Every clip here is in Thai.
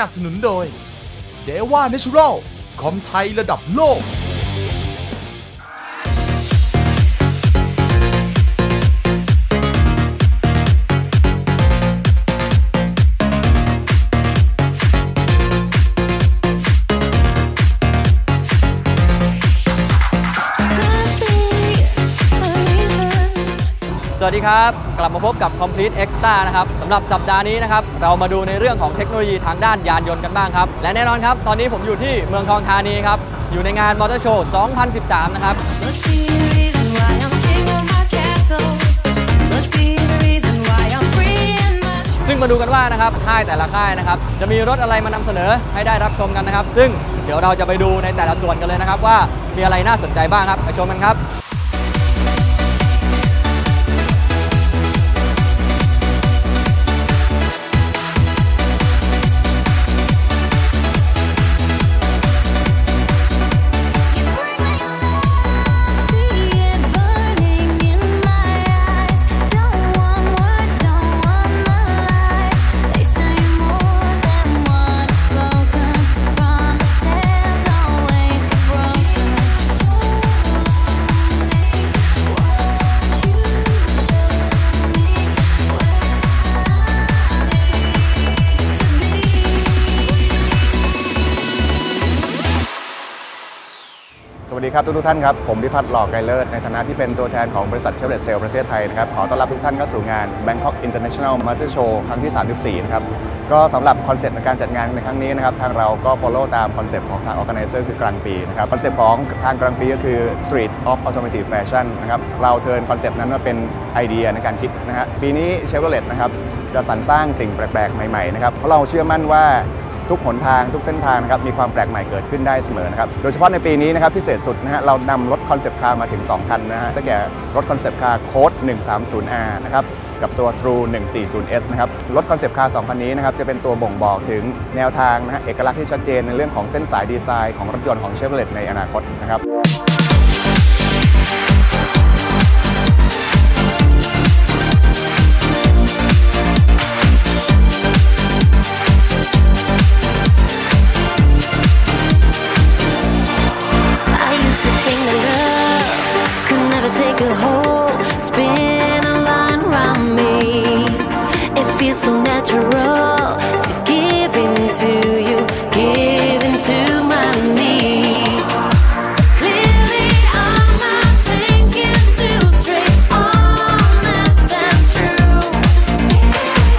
นับสนุนโดยเดว่าเนชั่นแนลคอมไทยระดับโลก สวัสดีครับ กลับมาพบกับ Complete Extra นะครับสำหรับสัปดาห์นี้นะครับ เรามาดูในเรื่องของเทคโนโลยีทางด้านยานยนต์กันบ้างครับ และแน่นอนครับ ตอนนี้ผมอยู่ที่เมืองทองธานีครับ อยู่ในงานมอเตอร์โชว์ 2013 นะครับ Must be the reason why I'm king of my castle. Must be the reason why I'm free in my ซึ่งมาดูกันว่านะครับ ค่ายแต่ละค่ายนะครับ จะมีรถอะไรมานำเสนอให้ได้รับชมกันนะครับ ซึ่งเดี๋ยวเราจะไปดูในแต่ละส่วนกันเลยนะครับ ว่ามีอะไรน่าสนใจบ้างครับไปชมกันครับ ครับทุกทุกท่านครับ ผมพิพัฒน์หล่อไกเลิศในฐานะที่เป็นตัวแทนของบริษัทเชฟเลตเซลประเทศไทยนะครับ ขอต้อนรับทุกท่านเข้าสู่งาน Bangkok International Motor Show ครั้งที่ 34 นะครับ ก็สำหรับคอนเซ็ปต์ในการจัดงานในครั้งนี้นะครับ ทางเราก็ follow ตามคอนเซ็ปต์ของทาง organizer คือกลางปีนะครับ คอนเซ็ปต์ของทางกลางปีก็คือ Street of Automotive Fashion นะครับ เราเทิร์นคอนเซ็ปต์นั้นมาเป็นไอเดียในการคิดนะฮะปีนี้เชฟเลตนะครับจะสรรสร้างสิ่งแปลกๆใหม่ๆนะครับเพราะเราเชื่อมั่นว่า ทุกหนทางทุกเส้นทางนะครับมีความแปลกใหม่เกิดขึ้นได้เสมอนะครับโดยเฉพาะในปีนี้นะครับพิเศษสุดนะฮะเรานำรถคอนเซปต์คาร์มาถึง 2 คันนะฮะได้งแก่รถคอนเซปต์คาร์โค้ด 130R นะครับกับตัว True 140S นะครับรถคอนเซปต์คาร์2คันนี้นะครับจะเป็นตัวบ่งบอกถึงแนวทางนะฮะเอกลักษณ์ที่ชัดเจนในเรื่องของเส้นสายดีไซน์ของรถยนต์ของเชฟโรเลตในอนาคตนะครับ so natural to give in to you, give in to my needs. Clearly, I'm not thinking too straight, honest and true.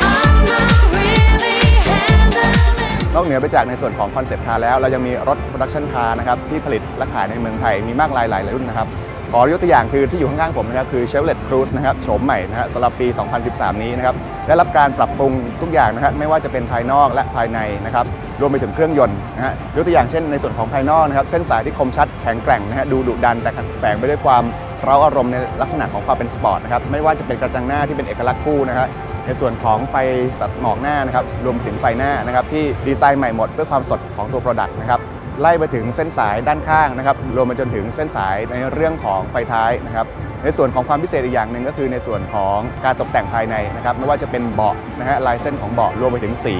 I'm not really handling. นอกเหนือไปจากในส่วนของคอนเซปต์คาร์แล้ว เรายังมีรถโปรดักชันคาร์นะครับที่ผลิตและขายในเมืองไทยมีมากหลายหลายรุ่นนะครับ ขอยกตัวอย่างคือที่อยู่ข้างๆผมนะครับคือ Chevrolet Cruze นะครับโฉมใหม่นะฮะสำหรับปี 2013 นี้นะครับได้รับการปรับปรุงทุกอย่างนะครับไม่ว่าจะเป็นภายนอกและภายในนะครับรวมไปถึงเครื่องยนต์นะฮะยกตัวอย่างเช่นในส่วนของภายนอกนะครับเส้นสายที่คมชัดแข็งแกร่งนะฮะดูดุดันแต่แฝงไปด้วยความเร้าอารมณ์ในลักษณะของความเป็นสปอร์ตนะครับไม่ว่าจะเป็นกระจังหน้าที่เป็นเอกลักษณ์คู่นะฮะในส่วนของไฟตัดหมอกหน้านะครับรวมถึงไฟหน้านะครับที่ดีไซน์ใหม่หมดเพื่อความสดของตัว Product นะครับ ไล่ไปถึงเส้นสายด้านข้างนะครับรวมไปจนถึงเส้นสายในเรื่องของไฟท้ายนะครับในส่วนของความพิเศษอีกอย่างหนึ่งก็คือในส่วนของการตกแต่งภายในนะครับไม่ว่าจะเป็นเบาะนะฮะลายเส้นของเบาะรวมไปถึงสี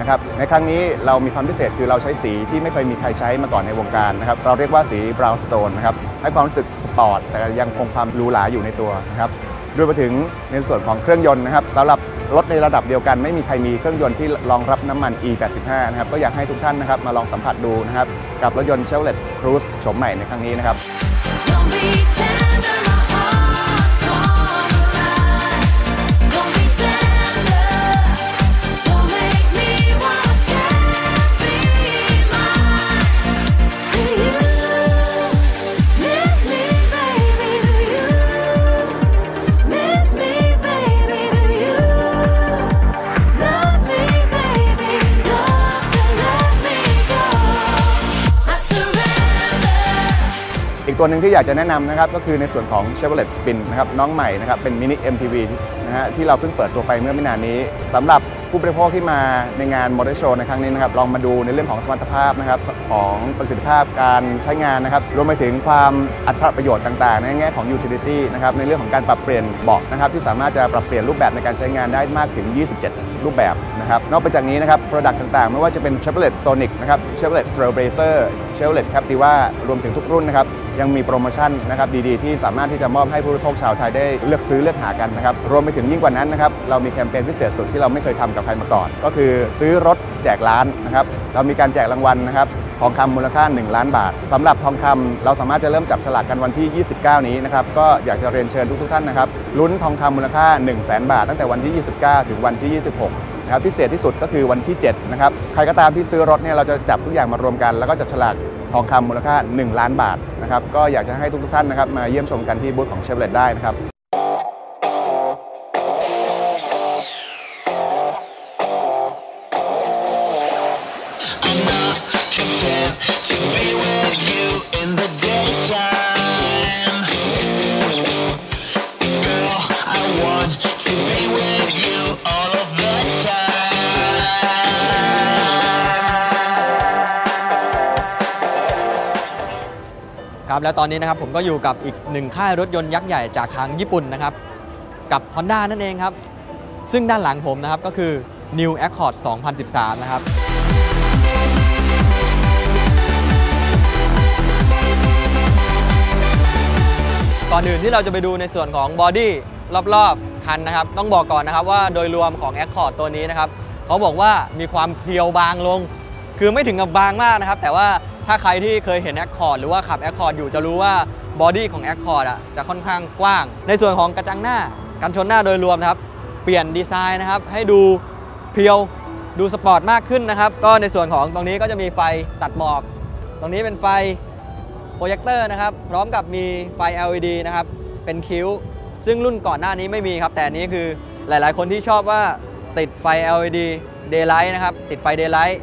นะครับในครั้งนี้เรามีความพิเศษคือเราใช้สีที่ไม่เคยมีใครใช้มาก่อนในวงการนะครับเราเรียกว่าสี brown stone นะครับให้ความรู้สึกสปอร์ตแต่ยังคงความหรูหราอยู่ในตัวนะครับรวมไปถึงในส่วนของเครื่องยนต์นะครับสำหรับ รถในระดับเดียวกัน ไม่มีใครมีเครื่องยนต์ที่รองรับน้ำมัน E85 นะครับก็อยากให้ทุกท่านนะครับมาลองสัมผัสดูนะครับกับรถยนต์ Chevrolet Cruze โฉมใหม่ในครั้งนี้นะครับ ตัวหนึ่งที่อยากจะแนะนำนะครับก็คือในส่วนของ Chevrolet Spin นะครับน้องใหม่นะครับเป็นมินิ MPV นะฮะที่เราเพิ่งเปิดตัวไปเมื่อไม่นานนี้สำหรับผู้บริโภคที่มาในงานมอเตอร์โชว์ในครั้งนี้นะครับลองมาดูในเรื่องของสมรรถภาพนะครับของประสิทธิภาพการใช้งานนะครับรวมไปถึงความอัตราประโยชน์ต่าง ๆ ในแง่ของ utility นะครับในเรื่องของการปรับเปลี่ยนเบาะนะครับที่สามารถจะปรับเปลี่ยนรูปแบบในการใช้งานได้มากถึง 27 รูปแบบนะครับนอกไปจากนี้นะครับ Product ต่างๆ ไม่ว่าจะเป็น Chevrolet Sonic นะครับ Chevrolet Trailblazer Chevrolet Captiva รวมถึงทุกรุ่นนะครับ ยังมีโปรโมชั่นนะครับดีๆ ที่สามารถที่จะมอบให้ผู้บริโภคชาวไทยได้เลือกซื้อเลือกหากันนะครับรวมไปถึงยิ่งกว่านั้นนะครับเรามีแคมเปญพิเศษสุดที่เราไม่เคยทำกับใครมาก่อน ก็คือซื้อรถแจกล้านนะครับเรามีการแจกรางวัลนะครับทองคำมูลค่า 1 ล้านบาทสำหรับทองคำเราสามารถจะเริ่มจับฉลากกันวันที่ 29 นี้นะครับก็อยากจะเรียนเชิญทุกๆท่านนะครับลุ้นทองคำมูลค่า 1 0 0 0 0แบาท ตั้งแต่วันที่ 29 ถึงวันที่ 26นะครับพิเศษที่สุดก็คือวันที่7นะครับใครก็ตามที่ซื้อรถเนี่ยเราจะจับทุกอย่างมารวมกัน แล้วก็จับฉลาก ทองคำมูลค่า 1 ล้านบาทนะครับก็อยากจะให้ทุกๆท่านนะครับมาเยี่ยมชมกันที่บูธของเชฟเลตได้นะครับ ครับแล้วตอนนี้นะครับผมก็อยู่กับอีกหนึ่งค่ายรถยนต์ยักษ์ใหญ่จากทางญี่ปุ่นนะครับกับ Honda นั่นเองครับ ซึ่งด้านหลังผมนะครับก็คือ New Accord 2013 นะครับก่อนอื่นที่เราจะไปดูในส่วนของบอดี้รอบๆ คันนะครับ ต้องบอกก่อนนะครับว่าโดยรวมของ Accord ตัวนี้นะครับเขาบอกว่ามีความเพรียวบางลง คือไม่ถึงกับบางมากนะครับ แต่ว่าถ้าใครที่เคยเห็น Accord หรือว่าขับ Accord อยู่จะรู้ว่าบอดี้ของ Accord อะจะค่อนข้างกว้าง ในส่วนของกระจังหน้ากันชนหน้าโดยรวมนะครับ เปลี่ยนดีไซน์นะครับ ให้ดูเพียวดูสปอร์ตมากขึ้นนะครับ ก็ในส่วนของตรงนี้ก็จะมีไฟตัดหมอก ตรงนี้เป็นไฟโปรเจคเตอร์นะครับ พร้อมกับมีไฟ LED นะครับ เป็นคิ้ว ซึ่งรุ่นก่อนหน้านี้ไม่มีครับ แต่นี้คือหลาย ๆ คนที่ชอบว่าติดไฟ LED Daylight นะครับ ติดไฟ Daylight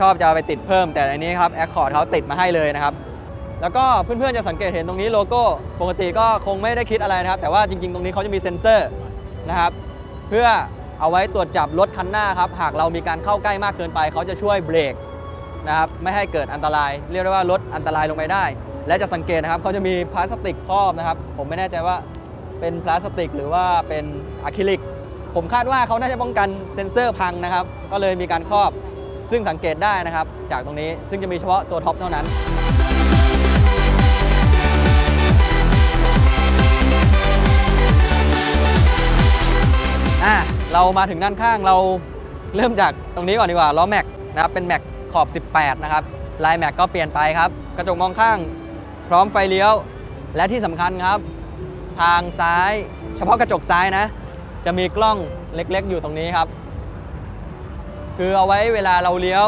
ชอบจะไปติดเพิ่ม แต่อันนี้ครับ Accord เขาติดมาให้เลยนะครับ แล้วก็เพื่อนๆจะสังเกตเห็นตรงนี้โลโก้ปกติก็คงไม่ได้คิดอะไรนะครับ แต่ว่าจริงๆ ตรงนี้เขาจะมีเซ็นเซอร์นะครับ เพื่อเอาไว้ตรวจจับรถคันหน้าครับ หากเรามีการเข้าใกล้มากเกินไปเขาจะช่วยเบรกนะครับไม่ให้เกิดอันตราย เรียกได้ว่าลดอันตรายลงไปได้ และจะสังเกตนะครับเขาจะมีพลาสติกครอบนะครับ ผมไม่แน่ใจว่าเป็นพลาสติก หรือว่าเป็นอะคริลิก ผมคาดว่าเขาน่าจะป้องกันเซ็นเซอร์พังนะครับ ก็เลยมีการครอบ ซึ่งสังเกตได้นะครับจากตรงนี้ซึ่งจะมีเฉพาะตัวท็อปเท่านั้นอะเรามาถึงด้านข้างเราเริ่มจากตรงนี้ก่อนดีกว่าล้อแม็กนะครับเป็นแม็กขอบ 18 นะครับลายแม็กก็เปลี่ยนไปครับ กระจกมองข้างพร้อมไฟเลี้ยว และที่สำคัญครับ ทางซ้าย เฉพาะกระจกซ้ายนะ จะมีกล้องเล็กๆ อยู่ตรงนี้ครับ คือเอาไว้เวลาเราเลี้ยว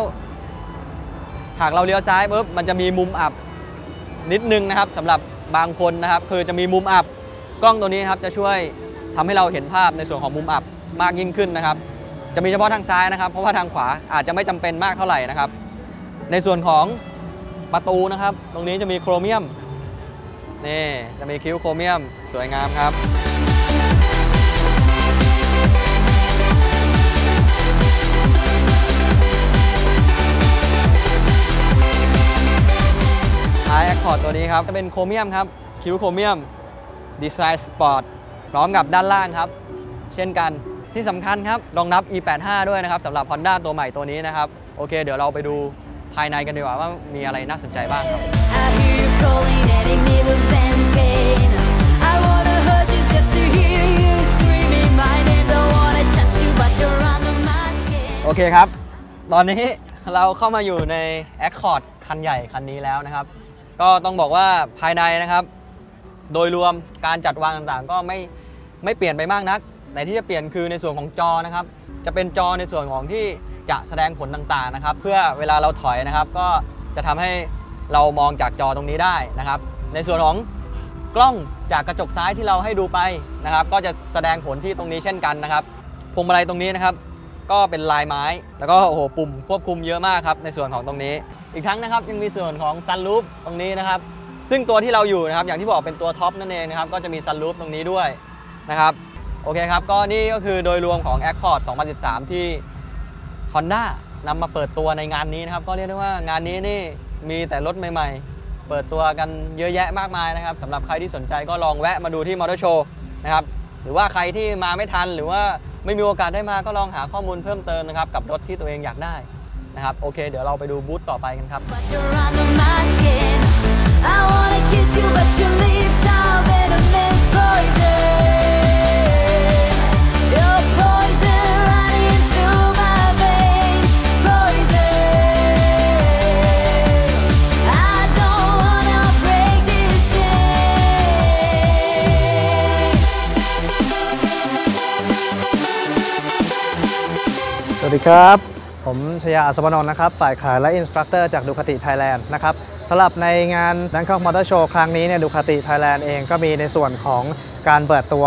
หากเราเลี้ยวซ้ายปุ๊บมันจะมีมุมอับนิดนึงนะครับสำหรับบางคนนะครับ คือจะมีมุมอับกล้องตัวนี้ครับจะช่วยทำให้เราเห็นภาพในส่วนของมุมอับมากยิ่งขึ้นนะครับ จะมีเฉพาะทางซ้ายนะครับ เพราะว่าทางขวาอาจจะไม่จำเป็นมากเท่าไหร่นะครับ ในส่วนของประตูนะครับ ตรงนี้จะมีโครเมียมนี่จะมีคิ้วโครเมียมสวยงามครับ คอร์ดตัวนี้ครับจะเป็นโครเมียมครับคิ้วโครเมียมดีไซน์สปอร์ตพร้อมกับด้านล่างครับ เช่นกันที่สำคัญครับรองรับ e85 ด้วยนะครับสำหรับ Honda ตัวใหม่ตัวนี้นะครับ โอเค เดี๋ยวเราไปดูภายในกันดีกว่าว่ามีอะไรน่าสนใจบ้างครับ I hear you calling, adding needles and pain. I wanna hurt you just to hear you screaming my name. Don't wanna touch you, but you're under my skin. โอเคครับ ตอนนี้เราเข้ามาอยู่ใน Accord คันใหญ่คันนี้แล้วนะครับ ก็ต้องบอกว่าภายในนะครับ โดยรวมการจัดวางต่างๆ ก็ไม่ไม่เปลี่ยนไปมากนัก แต่ที่จะเปลี่ยนคือในส่วนของจอนะครับ จะเป็นจอในส่วนของที่จะแสดงผลต่างๆนะครับ เพื่อเวลาเราถอยนะครับ ก็จะทำให้เรามองจากจอตรงนี้ได้นะครับ ในส่วนของกล้องจากกระจกซ้ายที่เราให้ดูไปนะครับ ก็จะแสดงผลที่ตรงนี้เช่นกันนะครับพวงมาลัยตรงนี้นะครับ ก็เป็นลายไม้ แล้วก็โอ้โหปุ่มควบคุมเยอะมากครับในส่วนของตรงนี้ อีกทั้งนะครับยังมีส่วนของซันรูฟตรงนี้นะครับซึ่งตัวที่เราอยู่นะครับอย่างที่บอกเป็นตัวท็อปนั่นเองนะครับก็จะมีซันรูฟตรงนี้ด้วยนะครับโอเคครับก็นี่ก็คือโดยรวมของ Accord 2013 ที่ Honda นำมาเปิดตัวในงานนี้นะครับก็เรียกได้ว่างานนี้นี่มีแต่รถใหม่ ๆ เปิดตัวกันเยอะแยะมากมายนะครับสำหรับใครที่สนใจก็ลองแวะมาดูที่มอเตอร์โชว์นะครับหรือว่าใครที่มาไม่ทันหรือว่า ไม่มีโอกาสได้มาก็ลองหาข้อมูลเพิ่มเติมนะครับกับรถที่ตัวเองอยากได้นะครับโอเค เดี๋ยวเราไปดูบูธต่อไปกันครับ I wanna kiss you, but your lips are venomous poison. วัสดีครับ ผมชยาอัศวนนท์นะครับ ฝ่ายขายและอินสตรัคเตอร์จากดูคติไทยแลนด์นะครับสำหรับในงาน Bangkok Motor Show ครั้งนี้เนี่ยดูคติไทยแลนด์เองก็มีในส่วนของการเปิดตัว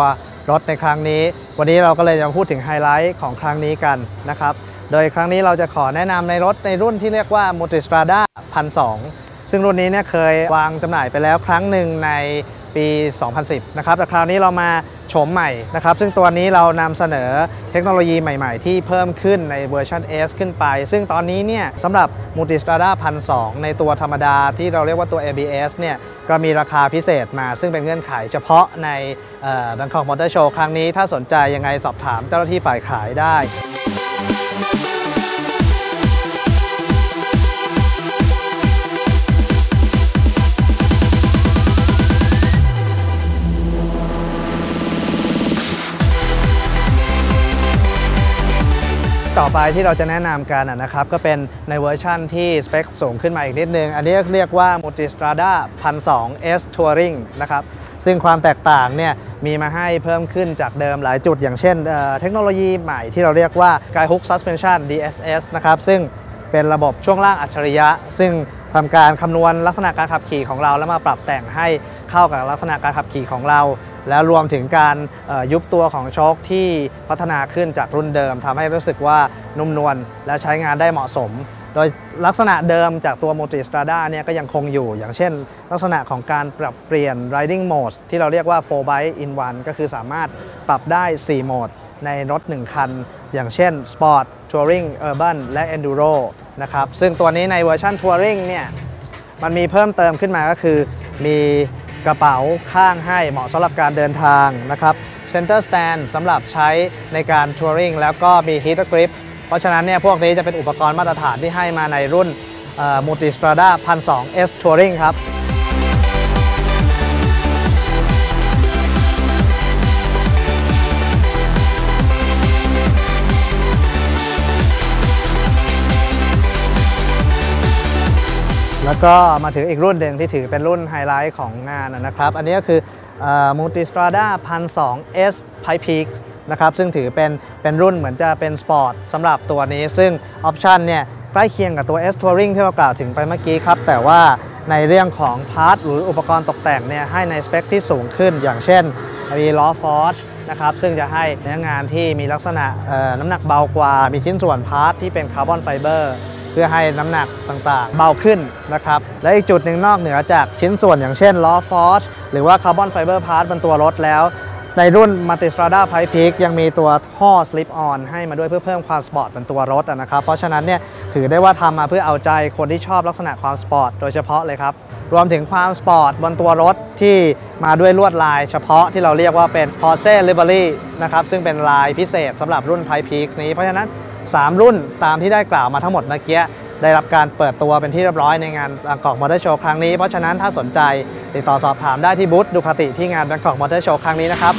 รถในครั้งนี้ วันนี้เราก็เลยจะมาพูดถึงไฮไลท์ของครั้งนี้กันนะครับ โดยครั้งนี้เราจะขอแนะนำในรถในรุ่นที่เรียกว่า Multistrada 1,200ซึ่งรุ่นนี้เนี่ยเคยวางจำหน่ายไปแล้วครั้งหนึ่งใน ปี 2010 นะครับ แต่คราวนี้เรามาโฉมใหม่นะครับ ซึ่งตัวนี้เรานำเสนอเทคโนโลยีใหม่ๆ ที่เพิ่มขึ้นในเวอร์ชัน S ขึ้นไป ซึ่งตอนนี้เนี่ยสำหรับ Multistrada 1,200ในตัวธรรมดาที่เราเรียกว่าตัว ABS เนี่ยก็มีราคาพิเศษมา ซึ่งเป็นเงื่อนไขเฉพาะในเอ่อ Bangkok Motor Show ครั้งนี้ ถ้าสนใจยังไงสอบถามเจ้าหน้าที่ฝ่ายขายได้ ต่อไปที่เราจะแนะนำกันนะครับ ก็เป็นในเวอร์ชั่นที่สเปคสูงขึ้นมาอีกนิดนึง อันนี้เรียกว่า Multistrada 1,200 S Touring นะครับ ซึ่งความแตกต่างเนี่ยมีมาให้เพิ่มขึ้นจากเดิมหลายจุด อย่างเช่นเเทคโนโลยีใหม่ที่เราเรียกว่า Skyhook Suspension DSS นะครับ ซึ่งเป็นระบบช่วงล่างอัจฉริยะ ซึ่งทำการคำนวณลักษณะการขับขี่ของเราแล้วมาปรับแต่งให้เข้ากับลักษณะการขับขี่ของเรา แล้วรวมถึงการยุบตัวของโชคที่พัฒนาขึ้นจากรุ่นเดิมทำให้รู้สึกว่านุ่มนวลและใช้งานได้เหมาะสม โดยลักษณะเดิมจากตัว Multistrada เนี่ยก็ยังคงอยู่ อย่างเช่น ลักษณะของการปรับเปลี่ยน riding mode ที่เราเรียกว่า4 bike in 1 ก็คือสามารถปรับได้ 4 โหมดในรถ 1 คัน อย่างเช่น Sport Touring Urban และ Enduro นะครับซึ่งตัวนี้ในเวอร์ชัน Touring เนี่ยมันมีเพิ่มเติมขึ้นมาก็คือมี กระเป๋าข้างให้เหมาะสำหรับการเดินทางนะครับเซนเตอร์สแตนสำหรับใช้ในการทัวริงแล้วก็มีฮีทกริปเพราะฉะนั้นเนี่ยพวกนี้จะเป็นอุปกรณ์มาตรฐานที่ให้มาในรุ่นเอ่อ Multistrada 1,200 S Touring ครับ แล้วก็มาถึงอีกรุ่นหนึ่งที่ถือเป็นรุ่นไฮไลท์ของงานนะครับ อันนี้ก็คือเอ่อ Multistrada 1,200 S Pipe Peak นะครับซึ่งถือเป็นเป็นรุ่นเหมือนจะเป็นสปอร์ตสำหรับตัวนี้ ซึ่งออปชันเนี่ยใกล้เคียงกับตัว S Touring ที่เรากล่าวถึงไปเมื่อกี้ครับ แต่ว่าในเรื่องของพาร์ทหรืออุปกรณ์ตกแต่งเนี่ยให้ในสเปคที่สูงขึ้น อย่างเช่นมีล้อฟอร์ชนะครับซึ่งจะให้เนื้องานที่มีลักษณะน้ำหนักเบากว่า มีชิ้นส่วนพาร์ทที่เป็นคาร์บอนไฟเบอร์ เพื่อให้น้ำหนักต่างๆ เบาขึ้นนะครับ และอีกจุดหนึ่งนอกเหนือจากชิ้นส่วนอย่างเช่นล้อฟอร์ชหรือว่าคาร์บอนไฟเบอร์พาร์ทบนตัวรถแล้ว ในรุ่น Multistrada Pipe a k ยังมีตัวท่อ Slip On ให้มาด้วยเพื่อเพิ่มความสปอร์ตบนตัวรถนะครับ เพราะฉะนั้นเนี่ยถือได้ว่าทำมาเพื่อเอาใจคนที่ชอบลักษณะความสปอร์ตโดยเฉพาะเลยครับ รวมถึงความสปอร์ตบนตัวรถที่มาด้วยลวดลายเฉพาะที่เราเรียกว่าเป็น Porsche Livery นะครับซึ่งเป็นลายพิเศษสำหรับรุ่น Pipe Peak นี้เพราะฉะนั้น 3 รุ่นตามที่ได้กล่าวมาทั้งหมดเมื่อกี้ได้รับการเปิดตัวเป็นที่เรียบร้อยในงานแบงกอกมอเตอร์โชว์ครั้งนี้ เพราะฉะนั้นถ้าสนใจ ติดต่อสอบถามได้ที่บูธดูคาติที่งานแบงกอกมอเตอร์โชว์ครั้งนี้นะครับ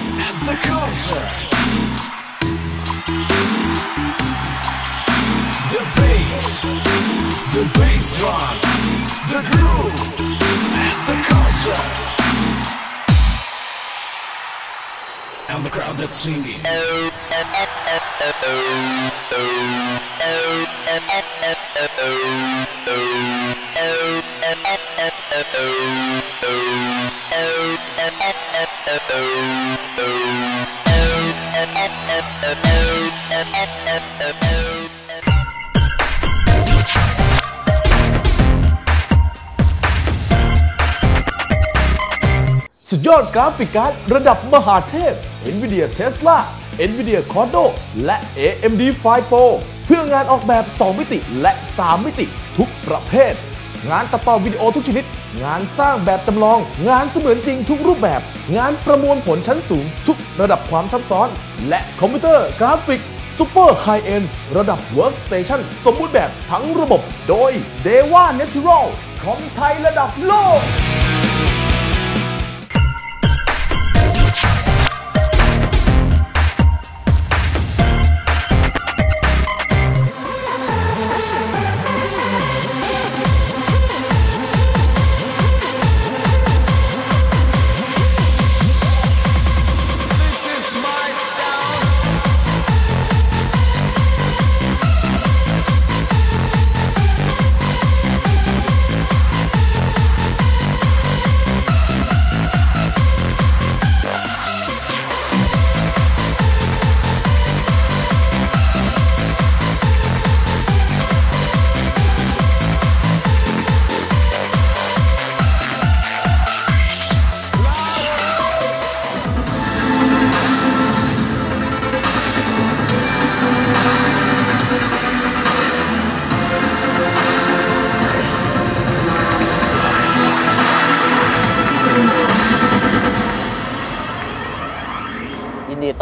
and the crowd that's singing. Oh สุดยอดกราฟิกการ์ดระดับมหาเทพ NVIDIA Tesla NVIDIA Cordo และ AMD Fire Pro เพื่องานออกแบบ 2 มิติและ 3 มิติทุกประเภท งานตัดต่อวิดีโอทุกชนิด งานสร้างแบบจำลอง งานเสมือนจริงทุกรูปแบบ งานประมวลผลชั้นสูง ทุกระดับความซับซ้อน และคอมพิวเตอร์กราฟิกซูเปอร์ไฮเอ็นระดับ Workstation สมบูรณ์แบบทั้งระบบ โดย Deva Natural คอมไทยระดับโลก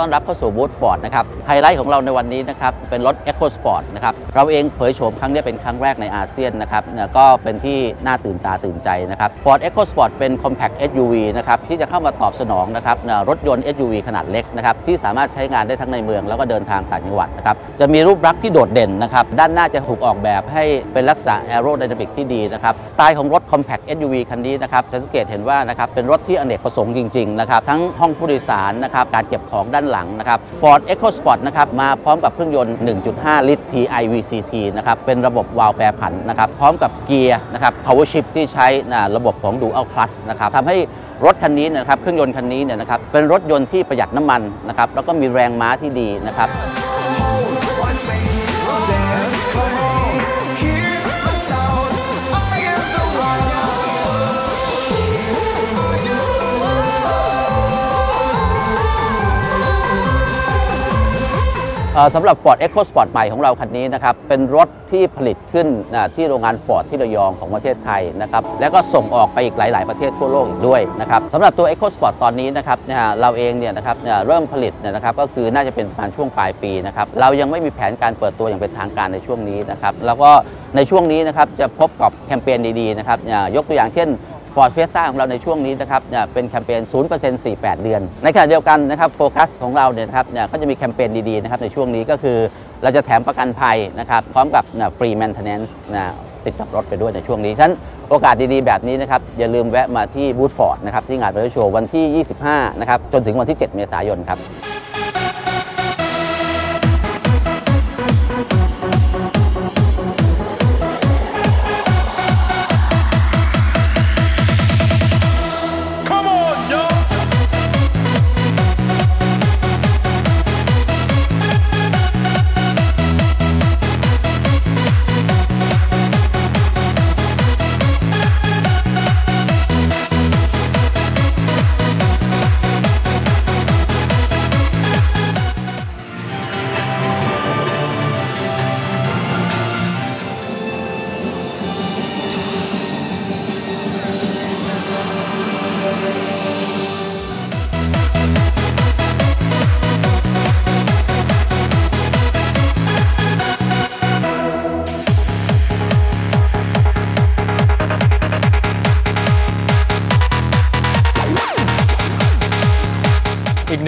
ต้อนรับเข้าสู่บูธฟอร์ดนะครับไฮไลท์ของเราในวันนี้นะครับเป็นรถ Eco Sport นะครับเราเองเผยโฉมครั้งนี้เป็นครั้งแรกในอาเซียนนะครับก็เป็นที่น่าตื่นตาตื่นใจนะครับ Ford Eco Sport เป็น Compact SUV นะครับที่จะเข้ามาตอบสนองนะครับรถยนต์ SUV ขนาดเล็กนะครับที่สามารถใช้งานได้ทั้งในเมือง แล้วก็เดินทางต่างจังหวัดนะครับจะมีรูปลักษณ์ที่โดดเด่นนะครับด้านหน้าจะถูกออกแบบให้เป็นลักษณะ aerodynamic ที่ดีนะครับสไตล์ของรถ Compact SUV คันนี้นะครับสังเกตเห็นว่านะครับเป็นรถที่อเนกประสงค์จริงๆนะครับทั้งห้องผู้โดยสารนะครับการเก็บของด้านหลังนะครับ Ford EcoSport นะครับมาพร้อมกับเครื่องยนต์ 1.5 ลิตร TI VCT นะครับเป็นระบบวาล์วแปรผันนะครับพร้อมกับเกียร์นะครับ Power Shift ที่ใช้นะระบบของ Dual Clutch นะครับทำให้รถคันนี้นะครับเครื่องยนต์คันนี้เนี่ยนะครับเป็นรถยนต์ที่ประหยัดน้ำมันนะครับแล้วก็มีแรงม้าที่ดีนะครับ สำหรับ Ford EcoSport ใหม่ของเราคันนี้นะครับ เป็นรถที่ผลิตขึ้นที่โรงงาน Ford ที่ระยองของประเทศไทยนะครับ แล้วก็ส่งออกไปอีกหลาย ๆ ประเทศทั่วโลกอีกด้วยนะครับสำหรับตัว EcoSport ตอนนี้นะครับเราเองเนี่ยนะครับเริ่มผลิตเนี่ยนะครับก็คือน่าจะเป็นประมาณช่วงปลายปีนะครับ เรายังไม่มีแผนการเปิดตัวอย่างเป็นทางการในช่วงนี้นะครับ แล้วก็ในช่วงนี้นะครับจะพบกับแคมเปญดี ๆ นะครับยกตัวอย่างเช่น ฟอร์ดเฟสซ่าของเราในช่วงนี้นะครับเนี่ยเป็นแคมเปญ 0% 48 เดือน ในขณะเดียวกันนะครับโฟกัสของเราเนี่ยนะครับเนี่ยก็จะมีแคมเปญดีๆนะครับในช่วงนี้ก็คือเราจะแถมประกันภัยนะครับพร้อมกับฟรีแมนเทนแนนซ์นะติดกับรถไปด้วยในช่วงนี้ฉะนั้นโอกาสดีๆ แบบนี้นะครับ อย่าลืมแวะมาที่บูธฟอร์ดนะครับที่งานรถโชว์วันที่ 25 นะครับ จนถึงวันที่ 7 เมษายนครับ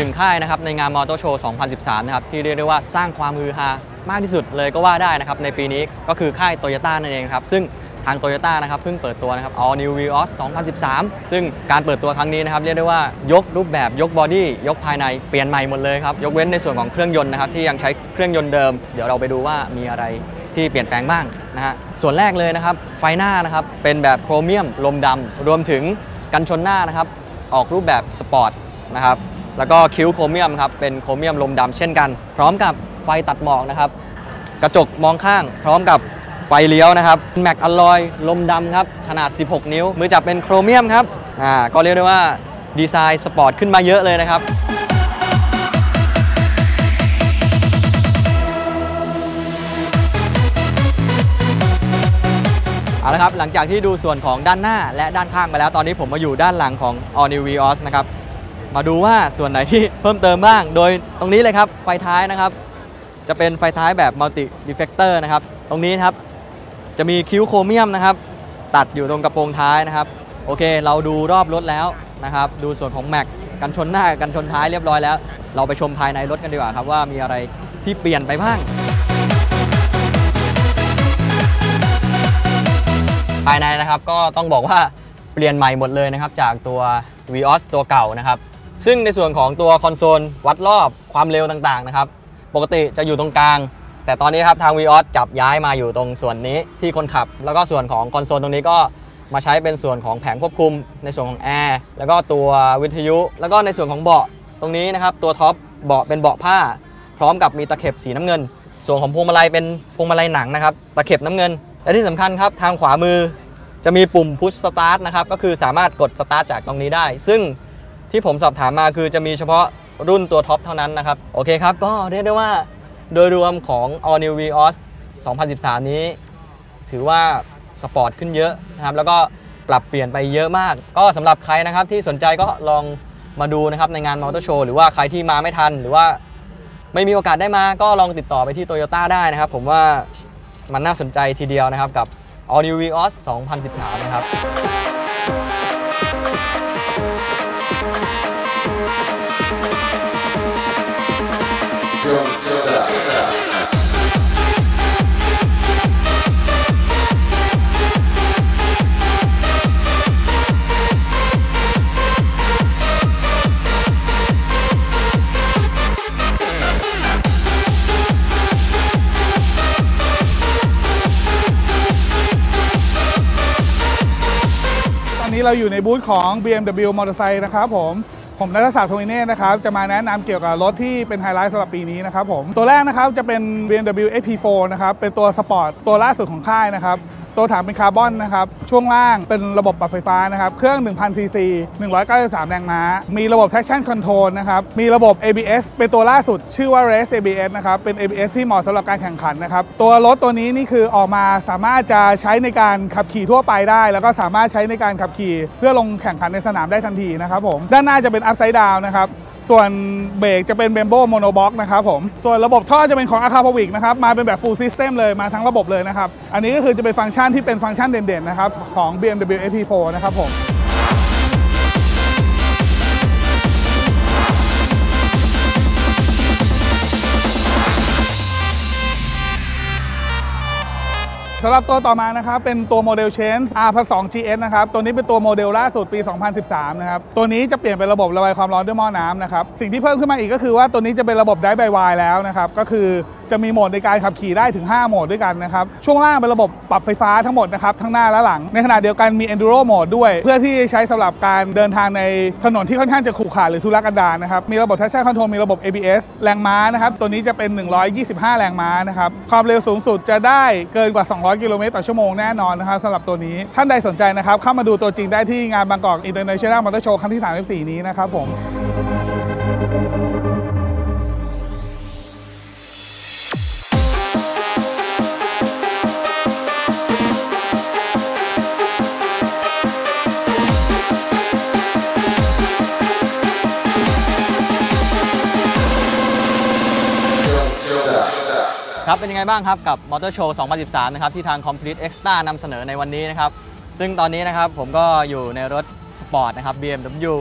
นึ่งค่ายนะครับในงานมอเตอร์โชว์ 2013 นะครับที่เรียกได้ว่าสร้างความฮือฮามากที่สุดเลยก็ว่าได้นะครับในปีนี้ก็คือค่ายโตโยต้านั่นเองครับซึ่งทางโตโยต้านะครับเพิ่งเปิดตัวนะครับ All New Vios 2013 ซึ่งการเปิดตัวครั้งนี้นะครับเรียกได้ว่ายกรูปแบบยกบอดี้ยกภายในเปลี่ยนใหม่หมดเลยครับ ยกเว้นในส่วนของเครื่องยนต์นะครับที่ยังใช้เครื่องยนต์เดิม เดี๋ยวเราไปดูว่ามีอะไรที่เปลี่ยนแปลงบ้างนะฮะส่วนแรกเลยนะครับไฟหน้านะครับเป็นแบบโครเมียมลมดำรวมถึงกันชนหน้านะครับออกรูปแบบสปอร์ตนะครับ แล้วก็คิ้วโครเมียมครับเป็นโครเมียมลมดำเช่นกัน พร้อมกับไฟตัดหมอกนะครับ กระจกมองข้าง พร้อมกับไฟเลี้ยวนะครับแม็กอะลอยลมดำครับขนาด 16 นิ้ว มือจับเป็นโครเมียมครับอ่าก็เรียกได้ว่าดีไซน์สปอร์ตขึ้นมาเยอะเลยนะครับเอาละครับ หลังจากที่ดูส่วนของด้านหน้าและด้านข้างไปแล้ว ตอนนี้ผมมาอยู่ด้านหลังของ All New Vios นะครับ มาดูว่าส่วนไหนที่เพิ่มเติมบ้าง โดยตรงนี้เลยครับ ไฟท้ายนะครับ จะเป็นไฟท้ายแบบ Multi Deflector นะครับ ตรงนี้ครับ จะมีคิ้วโครเมียมนะครับ ตัดอยู่ตรงกระโปรงท้ายนะครับ โอเค เราดูรอบรถแล้วนะครับ ดูส่วนของแม็กกันชนหน้ากันชนท้ายเรียบร้อยแล้ว เราไปชมภายในรถกันดีกว่าครับว่ามีอะไรที่เปลี่ยนไปบ้าง ภายในนะครับก็ต้องบอกว่าเปลี่ยนใหม่หมดเลยนะครับ จากตัว Vios ตัวเก่านะครับ ซึ่งในส่วนของตัวคอนโซลวัดรอบความเร็วต่างๆนะครับ ปกติจะอยู่ตรงกลาง แต่ตอนนี้ครับทาง Vios จับย้ายมาอยู่ตรงส่วนนี้ที่คนขับ แล้วก็ส่วนของคอนโซลตรงนี้ก็มาใช้เป็นส่วนของแผงควบคุม ในส่วนของแอร์แล้วก็ตัววิทยุ แล้วก็ในส่วนของเบาะตรงนี้นะครับ ตัวท็อปเบาะเป็นเบาะผ้า พร้อมกับมีตะเข็บสีน้ำเงิน ส่วนของพวงมาลัยเป็นพวงมาลัยหนังนะครับตะเข็บน้ำเงิน และที่สำคัญครับทางขวามือจะมีปุ่ม push start นะครับก็คือสามารถกด start จากตรงนี้ได้ ซึ่ง ที่ผมสอบถามมาคือจะมีเฉพาะรุ่นตัวท็อปเท่านั้นนะครับ โอเคครับ ก็เรียกได้ว่าโดยรวมของ All New Vios 2013 นี้ ถือว่าสปอร์ตขึ้นเยอะนะครับ แล้วก็ปรับเปลี่ยนไปเยอะมาก ก็สำหรับใครนะครับที่สนใจก็ลองมาดูนะครับในงานมอเตอร์โชว์หรือว่าใครที่มาไม่ทัน หรือว่าไม่มีโอกาสได้มาก็ลองติดต่อไปที่โตโยต้าได้นะครับ ผมว่ามันน่าสนใจทีเดียวนะครับกับ All New Vios 2013 นะครับ ตอนนี้เราอยู่ในบูธของ BMW มอเตอร์ไซค์นะครับผม ผมนัทศักดิ์โทมิเน่นะครับจะมาแนะนำเกี่ยวกับรถที่เป็นไฮไลท์สำหรับปีนี้นะครับผมตัวแรกนะครับจะเป็น BMW XP4 นะครับเป็นตัวสปอร์ตตัวล่าสุดของค่ายนะครับ ตัวถังเป็นคาร์บอนนะครับช่วงล่างเป็นระบบปรับไฟฟ้านะครับเครื่อง 1000 ซีซี 193 แรงม้า มีระบบ traction control นะครับมีระบบ ABS เป็นตัวล่าสุดชื่อว่า Race ABS นะครับเป็น ABS ที่เหมาะสำหรับการแข่งขันนะครับตัวรถตัวนี้นี่คือออกมาสามารถจะใช้ในการขับขี่ทั่วไปได้ แล้วก็สามารถใช้ในการขับขี่ เพื่อลงแข่งขันในสนามได้ทันทีนะครับผมด้านหน้าจะเป็น upside down นะครับ ส่วนเบรกจะเป็นเบมโบโมโนบ็อกนะครับผม ส่วนระบบท่อจะเป็นของอาคาพวิกนะครับ มาเป็นแบบฟูลซิสเต็มเลย มาทั้งระบบเลยนะครับ อันนี้ก็คือจะเป็นฟังก์ชันที่เป็นฟังก์ชันเด่นๆนะครับของ BMW AP4 นะครับผม สำหรับตัวต่อมานะครับเป็นตัวโมเดลเชนส์ R 2 GS นะครับตัวนี้เป็นตัวโมเดลล่าสุดปี 2013 นะครับตัวนี้จะเปลี่ยนเป็นระบบระบายความร้อนด้วยหม้อน้ำนะครับสิ่งที่เพิ่มขึ้นมาอีกก็คือว่าตัวนี้จะเป็นระบบได้ใบวายแล้วนะครับก็คือจะมีโหมดในการขับขี่ได้ถึง 5 โหมดด้วยกันนะครับ ช่วงล่างเป็นระบบปรับไฟฟ้าทั้งหมดนะครับ ทั้งหน้าและหลัง ในขณะเดียวกันมี Enduro โหมดด้วย เพื่อที่ใช้สำหรับการเดินทางในถนนที่ค่อนข้างจะขรุขระหรือทุรกันดารนะครับ มีระบบ traction control มีระบบ ABS แรงม้านะครับ ตัวนี้จะเป็น 125 แรงม้านะครับ ความเร็วสูงสุดจะได้เกินกว่า 200 กิโลเมตรต่อชั่วโมงแน่นอนนะครับสำหรับตัวนี้ ท่านใดสนใจนะครับ เข้ามาดูตัวจริงได้ที่งานบางกอก International Motor Show ครั้งที่ 34 นี้นะครับผม ครับ เป็นยังไงบ้างครับ กับ Motor Show 2013 นะครับ ที่ทาง Complete Extra นำเสนอในวันนี้นะครับ ซึ่งตอนนี้นะครับผมก็อยู่ในรถสปอร์ตนะครับ BMW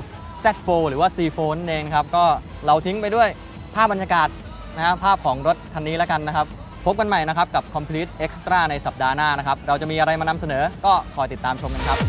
Z4 หรือว่า C4 นั่นเองครับ ก็เราทิ้งไปด้วยภาพบรรยากาศนะครับภาพของรถคันนี้แล้วกันนะครับ พบกันใหม่นะครับกับ Complete Extra ในสัปดาห์หน้านะครับ เราจะมีอะไรมานำเสนอก็คอยติดตามชมกันครับ